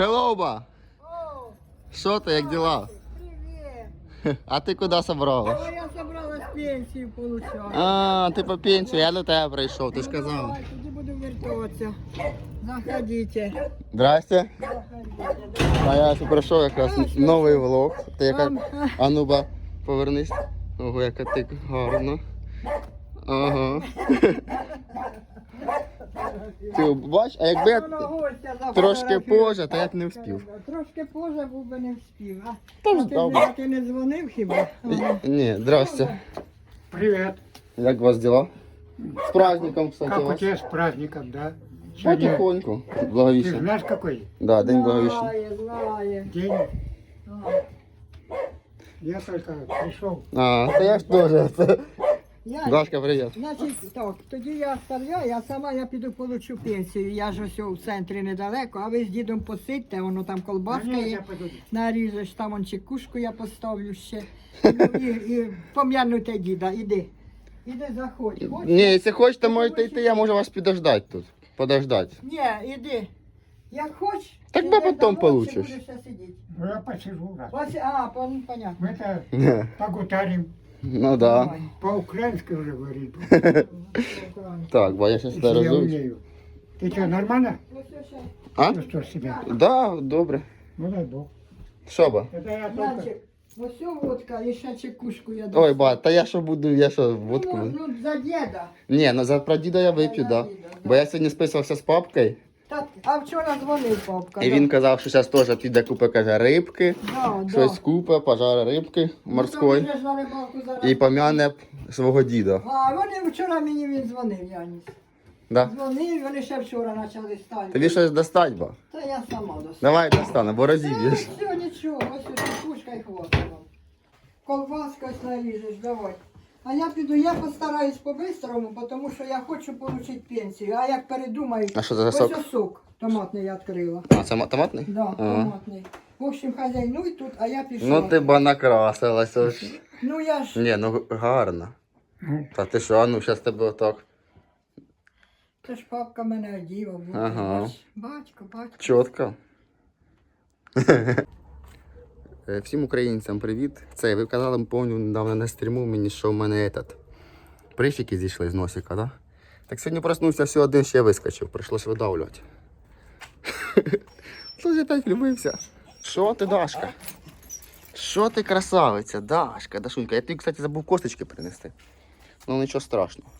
Hello, ба! О, Що ти, як діла? привет. А ти куди собралась? А я собралась пенсію получати. А, ти по пенсію, я до тебе прийшов, ти ж казав. Давай, тоді буду вертуватися. Заходите. Здрасте. А я ще прийшов якраз новий влог. Ти яка. А ну ба, повернись. Ого, яка ти гарна. Ага. Ти бач, а якби я Воно гостя трошки зафотографував. позже, то я б не встиг. Трошки позже був би не встиг. А, Та ж а ти, добре. ж- ти не дзвонив хіба? Ага. Ні, здрасте. Привет. Як у вас діла? З праздником, кстати, Как у вас. тебя с праздником, да? Сегодня, Потихоньку. ты Благовіщення. знаешь какой Да, день благовіщення. Знає, знає. день? А. Я только пришел. А, та я ж теж. це- Я, Дашка, привіт. Значить, так, тоді я оставляю, я сама я піду получу пенсію. Я ж ось у центрі недалеко, а ви з дідом посидьте, воно там колбаска є. Наріжеш, там он чекушку я поставлю ще. Ну, і, і пом'януйте діда, іди. Іди заходь. Хочеш? Ні, якщо хочете, можете йти, я можу вас підождати тут. Подождати. Ні, іди. Як хочеш. Так би потім получиш. будеш ще сидіти? Ну, я посижу раз. Ось, а, пон- понятно. Мы это погутарим. Ну да. Давай. По-украински уже говорит. Так, бо я зараз Если я розумію. умею. Ты что, нормально? Ось ще. А? Чувствуешь себя? Да, добре. Ну дай бог. Що ба? Это я только... Янчик, ось цю водка і ще чекушку я Ой, ба, та я що буду, я що, водку. Ну, ну, за діда. Ні, ну за про діда я вип'ю, да. Бо я сьогодні списувався з папкою, А вчора дзвонив папка. і він казав, що зараз теж піде купе, каже, рибки, да, щось купе, пожаре рибки Ну, морської. то вже ж на рибалку зараз. І пом'яне свого діда. А вони вчора мені він дзвонив, Яніс. Да? Дзвонив, вони ще вчора почали стати. Тобі щось достать, ба? Та я сама достану. Давай достану, бо Та розіб'єш. все, нічого, ось ось пушка і вам. Колбаска наріжеш, давай. А я піду, я постараюсь по-бистрому, тому що я хочу отримати пенсію. А як передумаю, А що це за ось сок? ось сок томатний я відкрила. А, це ма- томатний? Да, Ага. томатний. В общем, хазяйнуй тут, а я пішла. Ну ти ба накрасилася ж. Ну я ж, Ні, ну гарно. Ну, Та ти що, а ну зараз тебе отак. це ж папка мене оділа. буде, Ага. бач. Батько, батько. Чітко. Е, Всім українцям привіт. Це ви казали, помню, недавно на стріму мені, що в мене этот, прищики зійшли з носика, да? Так сьогодні проснувся, все один ще вискочив, прийшлось видавлювати. Хтось опять влюбився. Що ти, Дашка? Що ти красавиця, Дашка, Дашунька. Я тобі, кстати, забув косточки принести. Ну нічого страшного.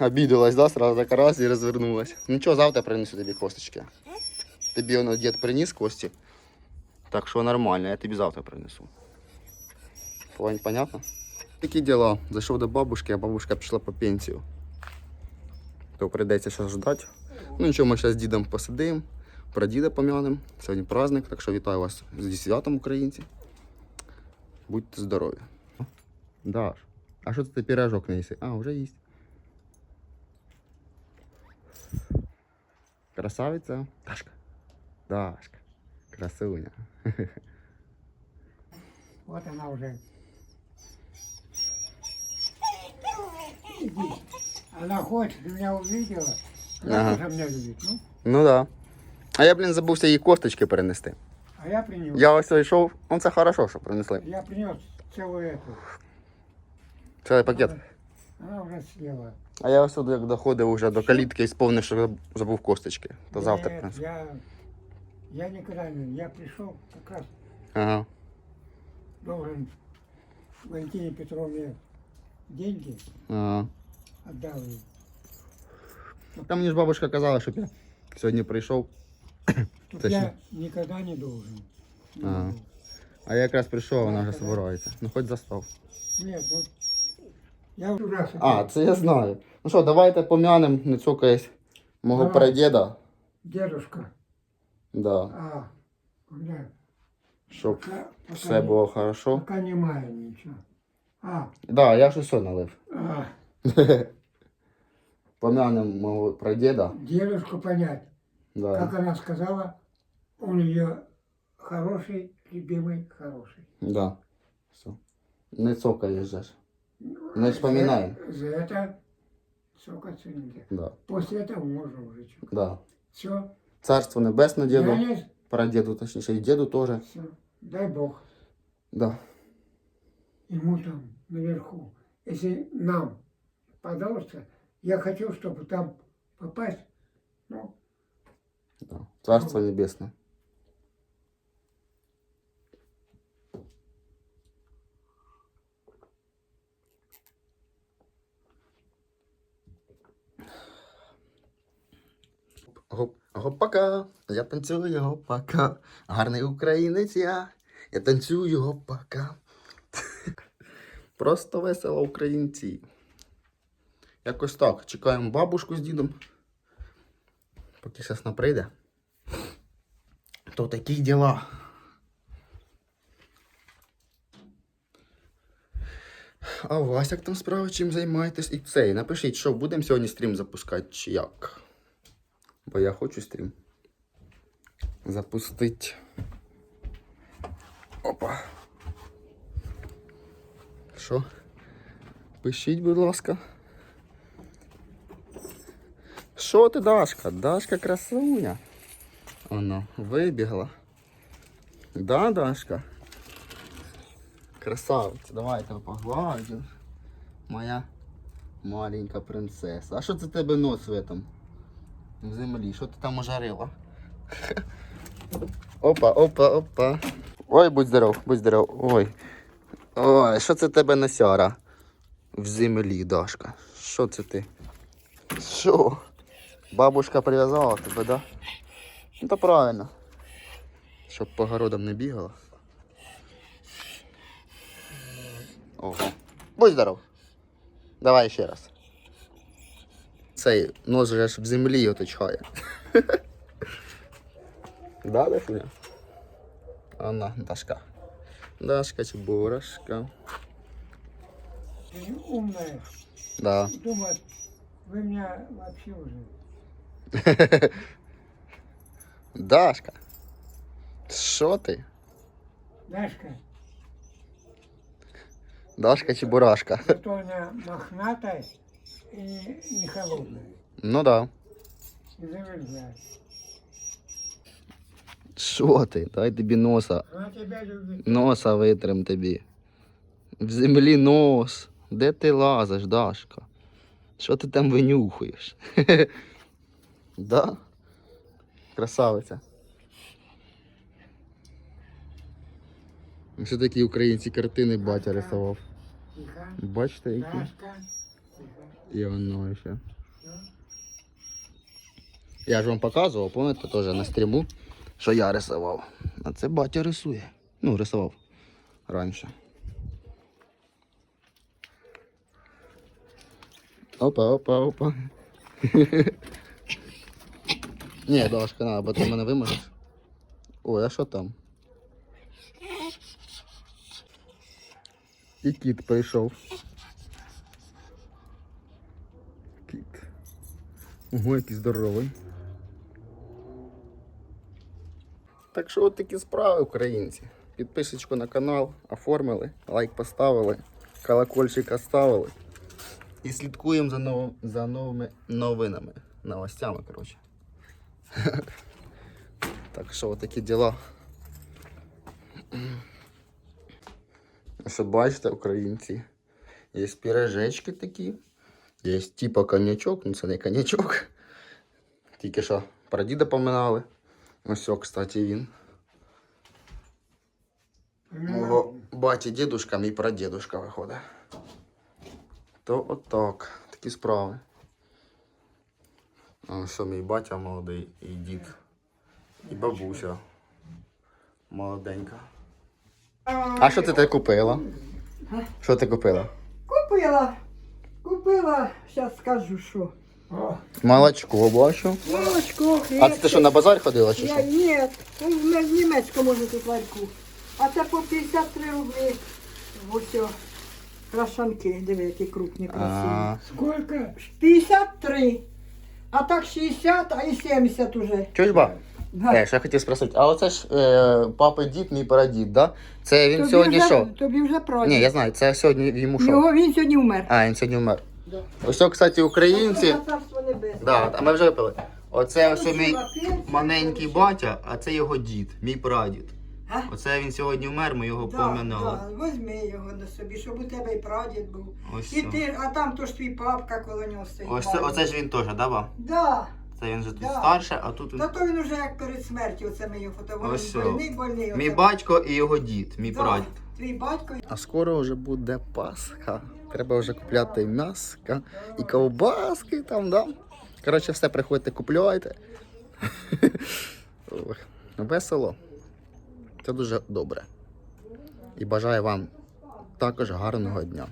Обідалась, да, сразу так раз і розвернулась. Нічого, завтра принесу тобі косточки. Тобі воно дід приніс кості. Так що нормально, я тобі завтра принесу. Пон- Понятно? Такі діла. Зайшов до бабушки, а бабушка пішла по пенсію. То прийдеться зараз ждати. Ну нічого, ми зараз з дідом посидимо, про діда пом'янемо. Сьогодні праздник, так що вітаю вас зі святом, українці. Будьте здорові. Даш, а що це ти пірожок не їси? А, вже їсть. Красавиця. Дашка. Дашка. Красуня. Вот она уже. Она хочет, меня увидела. Она Ага. тоже меня любит. Ну, Ну да. А я, блін, забувся їй косточки перенести. а я принес. Я ось йшов, ну це хорошо, що принесли. Я принес целую эту. Цілий пакет. Она уже съела. А я ось тут як доходив уже до калітки і сповнив, що забув косточки. То завтра Нет, принесу. я, я никогда не... Я пришел как раз Ага. должен Валентине Петровне деньги ага. отдал ей. Там мені ж бабушка казала, щоб я сьогодні прийшов. Тут Точно. я никогда не должен. Не Ага. должен. А я якраз прийшов, вона вже збирається. Ну хоч застав. Нет, ну, я уже раз... А, це я знаю. Ну що, давайте пом'янем, не цукаясь, мого Давай. прадіда. Дедушка, Да. а, у меня Щоб пока, пока все не- було хорошо. Пока немає ничего. А, Да, я ж усе налив. а, Помянем мого прадіда. дедушку понять. Да. Как она сказала, он ее хороший, любимый, хороший. Да. Все. Не цокаєш же ж. Не вспоминай. За, за это цокаться нельзя. Да. После этого можно уже чё. Да. Все, Царство небесне, діду. Янец, Прадіду, точніше, і діду теж. всё, дай Бог Да. ему там наверху. Если нам подался, я хочу, чтобы там попасть, ну, да. Царство небесне. Гоп, гопака, я танцюю гопака. Гарний українець я. Я танцюю гопака. Просто весело українці. Якось так. Чекаємо бабушку з дідом. Поки зараз прийде. То такі діла. А у вас як там справи, чим займаєтесь? І цей, напишіть, що будемо сьогодні стрім запускати, чи як. Бо я хочу стрім запустити. Опа. Що? Пишіть, будь ласка. Що ти, Дашка? Дашка красуня. Оно, вибігла. Да, Дашка? Красавиця, давайте погладю. Моя маленька принцеса. А що це тебе нос в этом? В землі? Що ти там ожарила? Опа, опа, опа. Ой, будь здоров, будь здоров. Ой. Ой, що це тебе носяра? В землі, Дашка. Що це ти? Що? Бабушка прив'язала тебе, да? Ну то правильно. Щоб по городам не бігала. Ого. Будь здоров. Давай ще раз. Цей нож же аж в землі оточає. Да, Дашуня? Она, Дашка. Дашка Чебурашка. ты умная, Да. думает, вы меня вообще уже... Дашка. Що ти? Дашка, Дашка Чебурашка. зато она мохнатая и не, холодная. Ну да. И замерзает. Що ти? Дай тобі носа. Она тебя любит. Носа витрим тобі. В землі нос. Де ти лазиш, Дашка? Що ти там винюхуєш? да? Красавиця. Ось такі українці картини батя рисував. Тихо. Бачите, які? Дашка. І воно ще. Я ж вам показував, пам'ятаєте, теж на стріму, що я рисував. А це батя рисує. Ну, рисував раніше. Опа, опа, опа. Ні, Дашка, на, бо ти мене виможеш. Ой, а що там? І кіт прийшов. Кіт. Ого, який здоровий. Так що от такі справи, українці. Підписочку на канал, оформили, лайк поставили, колокольчик оставили. І слідкуємо за, нов... за новими новинами, новостями, коротше. Так що от такі діла. От бачите, українці. Є пірожечки такі. Є типа коньячок, ну це не коньячок. Тільки що про діда поминали. Ось, кстати, він. Мого баті дідушка, мій прадідушка виходить. То отак. Такі справи. Що мій батя молодий і дід. І бабуся. Молоденька. А що ти те купила? Що ти купила? Купила. Купила, зараз скажу, що. Молочко бачу. Молочко, хліб. А це ти що на базар ходила чи Я, що? ні, ну, в в німецькому тут ларьку. А це по 53 рублі. Ось о, крашанки, диви, які крупні, красиві. А, сколько? 53. А так 60, а і 70 уже. Чуєш, ба? Да. Е, що я хотів спросити, а оце ж е, папа дід, мій прадід, да? Це він Тобі сьогодні вже, що? Тобі вже правильно. Ні, я знаю, це сьогодні йому що? Його він сьогодні вмер. А, він сьогодні вмер. Да. Ось, о, кстати, українці. Да, а ми вже випили. Оце ось мій маленький батя, а це його дід, мій прадід. А? Оце він сьогодні вмер, ми його Да, поминали. да, возьми його до собі, щоб у тебе і прадід був. Ось І ти, а там то ж твій папка коло нього стоїть. Ось це, оце ж він теж, да, ба? Да. Це він же тут Да. старше, а тут він- Та то він уже як перед смертю, оце ми його фотографували. Ось Больний, больний. мій оце. батько і його дід, мій Да, прадід. Твій батько. А скоро вже буде Пасха. Треба вже купляти м'яска і ковбаски там, да? Коротше, все приходьте, купляйте. Ох, Весело. Це дуже добре. І бажаю вам також гарного дня.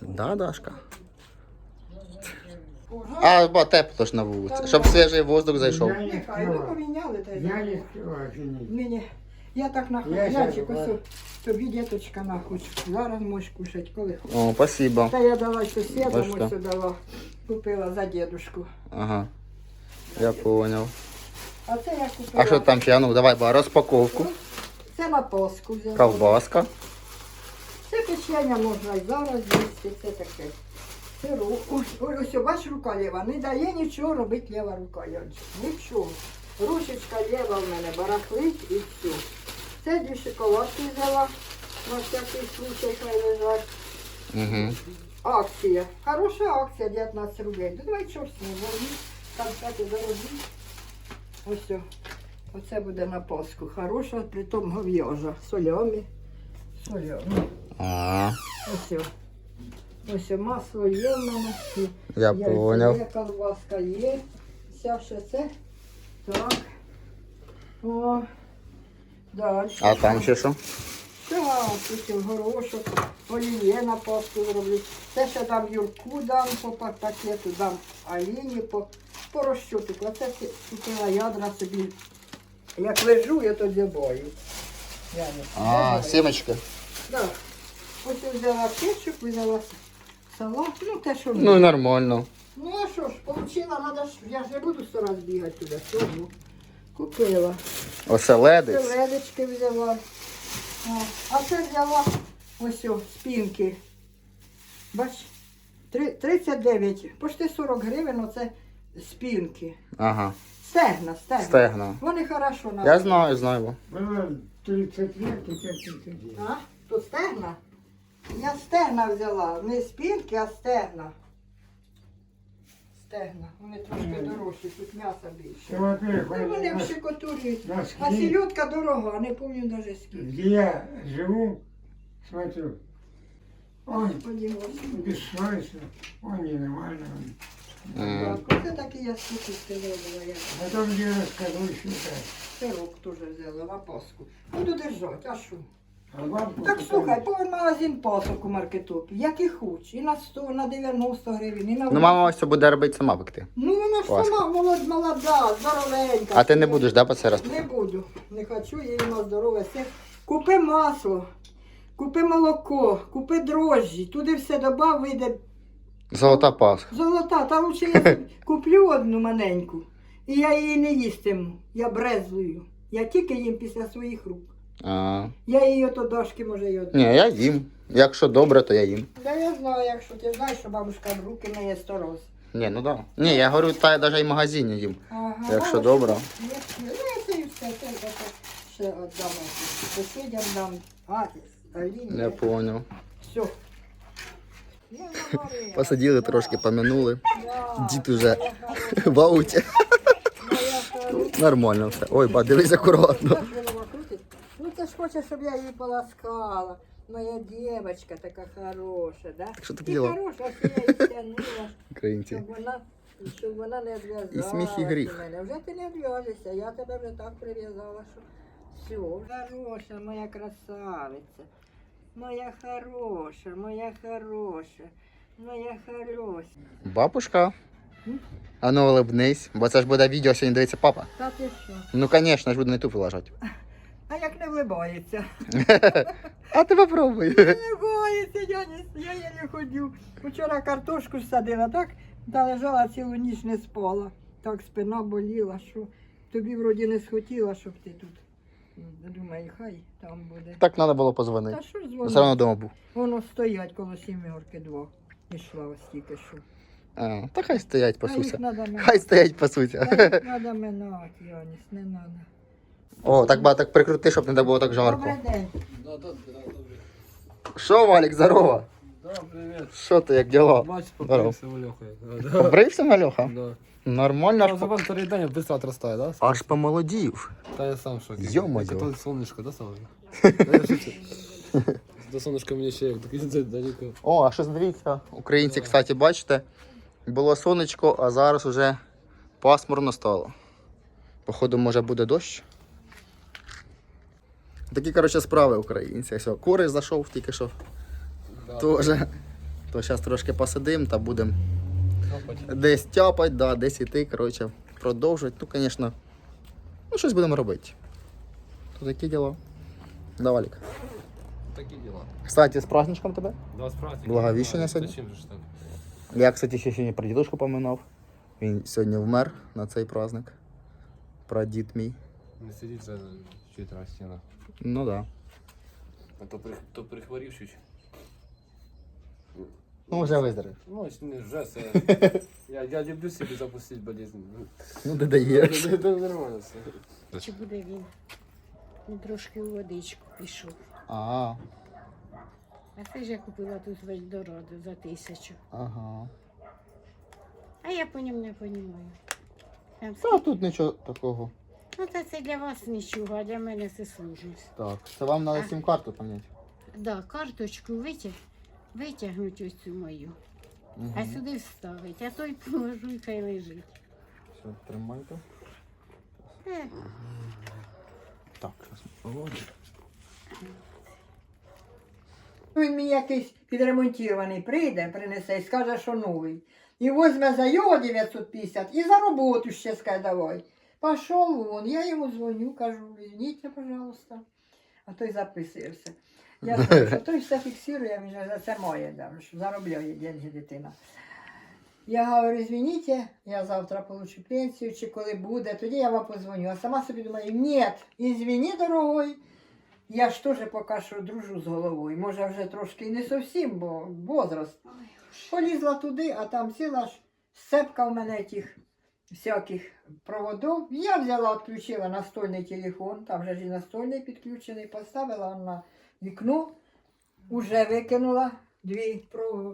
Да, Дашка? А, бо тепло ж на вулиці, щоб свіжий воздух зайшов. Я не Нехай, ну скрываю. поміняли та й Я забула. не скрываю, женить. Ні, я так на Я хлопчик, щас, ось тобі діточка на хоч. Зараз можеш кушати, коли хочеш. О, спасибо. Та я дала сусідам, Бачите? ось дала. Купила за дедушку. Ага. Я понял. А це я купила. А що там ще? А Ну, давай, ба, розпаковку. Це на Пасху взяла. Ковбаска. Це печення можна і зараз їсти, це таке. Це ру... Ось, ось, ось, бач, рука ліва. Не дає нічого робити ліва рука. Янчик. Нічого. Ручечка ліва в мене барахлить і все. Це дві шоколадки взяла. На всякий случай хай лежать. Угу. Акція. Хороша акція, 19 рублей. Ну давай чорт возьми. Там всякі дорогі. Ось. о. Оце буде на Пасху. Хороша, притом гов'яжа. Сольомі. А, Ось. о. Ось масло є в мене. я яйця понял. Є, колбаска є. Вся ще це. Так. О. Далі. А там ще що? Так, потім горошок, оліє на пасту зроблю. Це ще дам Юрку дам по пакету, дам Аліні по, по розчотику. Оце купила ядра собі. Як лежу, я то дзябаю. А, сімочки. Да. Ось взяла кетчуп, взяла салат, ну те, що Ну, нормально. Ну а що ж, получила, надо ж, я ж не буду сто раз бігати туди, тому купила. Оселедець. Селедочки взяла. О, А це взяла ось о, спінки. Бач, три- 39, почти 40 гривень оце спінки. Ага. Стегна, стегна. Стегна. Вони хорошо на. Я знаю, знаю. Было 30 лет, теперь 39. А? То стегна? Я стегна взяла. Не спінки, а стегна. Стегна. Вони трошки дорожчі, тут м'яса більше. Ну, во-первых, Ну, вони в нас- шикотурі. А хлеб, селедка дорога, не пам'ятаю навіть скільки. где я живу, смотрю, он Господи, Господи. бессовестно, он ненормально. М. Так, оце такі я штуки зробила. Я Потом я расскажу еще так. сирок теж взяла на Пасху. Буду держати, а що? Так слухай, повен магазин пасок у маркетопі, як і хоч. І на 100, на 90 гривень, і на Ну, мама ось це буде робити сама пекти. Ну вона ж сама молод, молода, здоровенька. А ти не будеш, да, по це раз? Не буду. Не хочу, їй на здорове все. Купи масло, купи молоко, купи дрожжі, туди все добав, вийде Золота Пасха. Золота, та лучше я собі куплю одну маленьку, і я її не їстиму. Я брезлую. Я тільки їм після своїх рук. А. Я її ото дошки може й одну. Ні, я їм. Якщо добре, то я їм. Да я знаю, якщо ти знаєш, що бабушка в руки не є сто роз. Ні, ну да. Ні, я говорю, та я навіть і в магазині їм. Ага, Якщо бабушка, добре. є, є. Ну, це і все, це, ще віддам. Сусідям дам. А, Аліні. Я понял. Все. Я говорила. Посиділи трошки, помянули. Да, Дід уже в ауті. Нормально все. Ой, ба, дивись акуратно. Так голова крутить. Ну ти ж хочеш, щоб я її поласкала. Моя дівчинка така хороша, да? що ти Ти хотіла? хороша, що я її тягнула, Українці. щоб вона, щоб вона не відв'язалася. І сміх, і гріх. від Мене. Вже ти не відв'яжешся, я тебе вже так прив'язала, що все. Хороша, моя красавиця. Моя хороша, моя хороша, моя хороша. Бабушка. А ну улыбнись, бо це ж буде відео сьогодні дивиться папа. Та ти що? Ну, звісно ж, буду на ютуб вилажати. А як не влибається? А ти попробуй. Не боїться, я не, я, я не ходю. Вчора картошку ж садила, так? Та лежала цілу ніч не спала. Так спина боліла, що тобі вроді не схотіла, щоб ти тут. Думаю, хай там буде. Так треба було позвонити. Та що ж Все одно вдома був. Воно стоять коло сімерки два. Ішла ось тільки що. А, та хай стоять, А їх пасуться. Хай стоять, пасуться. Треба минати, Йоніс, не треба. О, так ба так прикрути, щоб не було так жарко. Добрий день. Да, да, да, добре. Що, Валік, здорово? Да, привіт. Що ти, як діла? Бач, Здорово. попався Побрився, Мальоха? да. Нормально. Ну, аж за по- швидко отрастає, да? Аж помолодів. Та я сам в шокі. Ё-моё. Це сонечко, да, саме? До сонечка мені ще як далеко. О, а що дивіться, українці, кстати, бачите, було сонечко, а зараз уже пасмурно стало. Походу, може буде дощ. Такі, коротше, справи українці. Все, кури зайшов тільки що. Да. Тоже. То зараз трошки посидим та будемо десь тяпать, да, десь іти, коротше, продовжувати. Ну, звісно, ну щось будемо робити. То такі діла. Да, Валік. Такі діла. Кстати, з праздничком тебе. Два праздники. Благовіщення сьогодні? Зачем же? Я, кстати, ще сьогодні про дідушку поминав. Він сьогодні вмер на цей праздник. Прадід мій. Не сидіть за чуть раз стіна. Ну да. А то, при, то прихворів чуть. Ну, вже виздорів. Ну, не вже це. Я, я люблю собі запустити болезнь. Ну, де даєш. Це нормально все. Чи буде він? Він трошки у водичку пішов. А, А це ж я купила тут в Ельдорадо за тисячу. ага. А я по ньому не розумію. Та тут нічого такого. Ну, та це для вас нічого, а для мене це сложність. Так, це вам треба сім-карту поміняти. Да, карточку витяг, витягнуть ось цю мою, а Угу. сюди вставить, а той положу і хай лежить. Все, тримайте. Е, Так, зараз поводжу. Він мені якийсь підремонтований прийде, принесе і скаже, що новий. І возьме за його 950 і за роботу ще скаже давай. Пішов вон, я йому дзвоню, кажу, візьміть, пожалуйста. А той записується. Я знаю, що той все фіксує, він же за це має, да, що заробляє деньги дитина. Я говорю, извините, я завтра получу пенсію, чи коли буде, тоді я вам позвоню. А сама собі думаю, ні, извини, дорогой, я ж теж поки що дружу з головою. Може вже трошки не зовсім, бо возраст. Полізла туди, а там ціла ж сцепка в мене тих всяких проводів. Я взяла, відключила настольний телефон, там же ж і настольний підключений, поставила на вікно, уже викинула дві,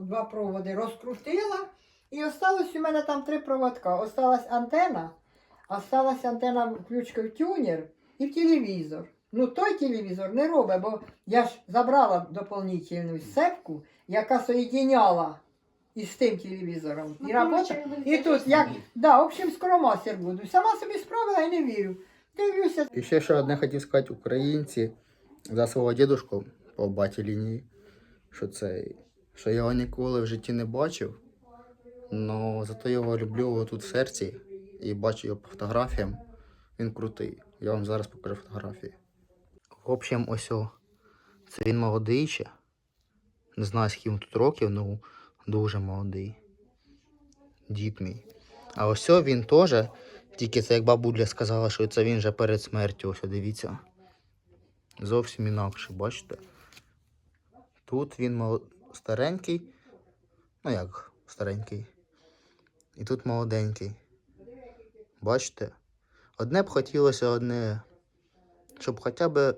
два проводи, розкрутила. І осталось у мене там три проводка. Осталась антена, осталась антена включка в тюнер і в телевізор. Ну той телевізор не робить, бо я ж забрала доповнительну сцепку, яка соєдиняла із тим телевізором. І, робота, і тут як, да, в общем, скоромастер буду. Сама собі справила і не вірю. Дивлюся, І ще що одне хотів сказати українці за свого дідушку по баті лінії, що це, що я його ніколи в житті не бачив, але зато його люблю тут в серці і бачу його по фотографіям. Він крутий. Я вам зараз покажу фотографії. В общем, ось о, це він молодий ще. Не знаю, скільки йому тут років, ну дуже молодий. Дід мій. А ось він теж тільки це як бабуля сказала, що це він вже перед смертю. Ось дивіться. Зовсім інакше, бачите? Тут він старенький. Ну як старенький. І тут молоденький. Бачите? Одне б хотілося одне. Щоб хоча б.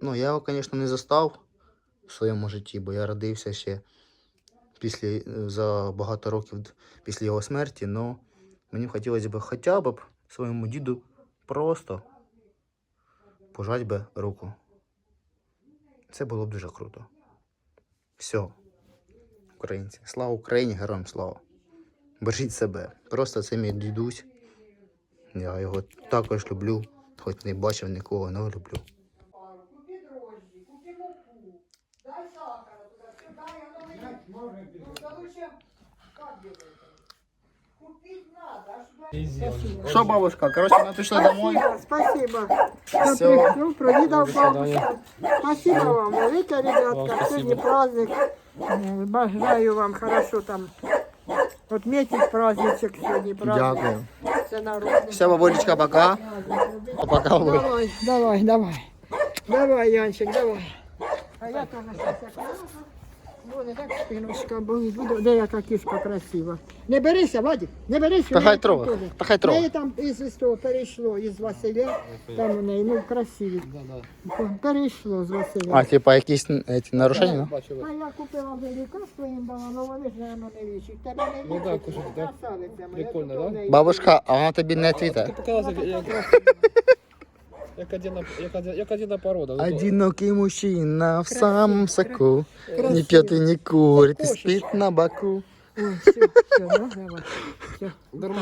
Ну, я його, звісно, не застав в своєму житті, бо я родився ще після, за багато років після його смерті, але Мені хотілося б хоча б своєму діду просто пожати би руку. Це було б дуже круто. Все, українці. Слава Україні, героям слава. Бережіть себе. Просто це мій дідусь. Я його також люблю, хоч не бачив нікого, але люблю. купи дрожжі, купи муку, дай сахара туди, все, дай, воно мені. Ну, то лучше, як делаете? Купить надо, аж Що, бабушка, коротше, ми пішли домой. Спасибо. Всё. Ну, провідав До бабушку. свидания. Спасибо вам, велике, Вам ребятка. спасибо. Сьогодні праздник. М, Бажаю вам хорошо там отметить праздничок сьогодні. Праздник. Дякую. Це народний. Все, бабулечка, пока. Пока, бабуль. Давай, давай, давай. Давай, Янчик, давай. А я тоже сейчас Буде так спиночка, бо буде деяка кішка красива. Не берися, Вадик, не берися. Та хай теж. та хай В неї там із із того перейшло, із Василя, там у неї, ну, красиві. Перейшло з Василя. А, типа якісь эти, нарушення, да? Бачу. А я купила вже лікарство їм дала, але вони ж, наверно, не лічать. Тебе не Ну да, красавиця моя. Прикольно, да? Бабушка, а вона тобі не Ти твіте? показалася, як, одна, як, одна, як одна порода. Одинокий мужчина в самом соку. Ні Не пьет и не курит, и спит на боку. Ой, все, все, ну, давай. Все. Нормально.